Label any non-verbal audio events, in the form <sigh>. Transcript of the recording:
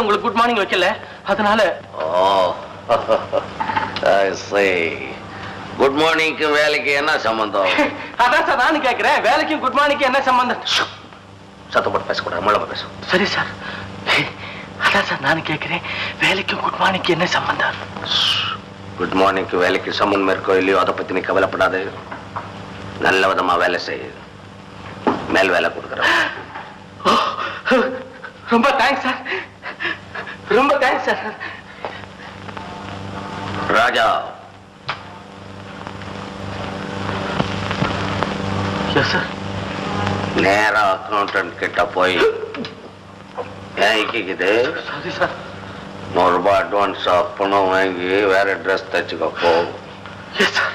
இன்னும் உங்களுக்கு good morning வைக்கல அதனால குட் மார்னிங்க்கு <laughs> வேலைக்கு என்ன சம்பந்தம்? <laughs> அதான் சார் நானும் கேட்கிறேன் வேலைக்கும் குட் மார்னிங்க்கு என்ன சம்பந்தம்? சத்தப்பட்டு பேசக்கூடாது மூலமா பேசும் சரி சார். அதான் சார் நானும் கேட்கிறேன் வேலைக்கும் குட் மார்னிங்க்கு என்ன சம்பந்தம்? குட் மார்னிங்க்கு வேலைக்கு சம்மந்தம் இருக்கோ இல்லையோ அதை பத்தி நீ கவலைப்படாது. நல்ல விதமா வேலை செய். மேல் வேலை கொடுக்குறேன். ரொம்ப தேங்க்ஸ் சார். ரொம்ப thanks sir Raja yes sir நேரா அக்கௌண்டன்ட் கிட்ட போய் ஏன் இக்கிக்குது சரி சார் நூறு ரூபாய் அட்வான்ஸா பணம் வாங்கி வேற ட்ரெஸ் தச்சுக்கோ போ எஸ் சார்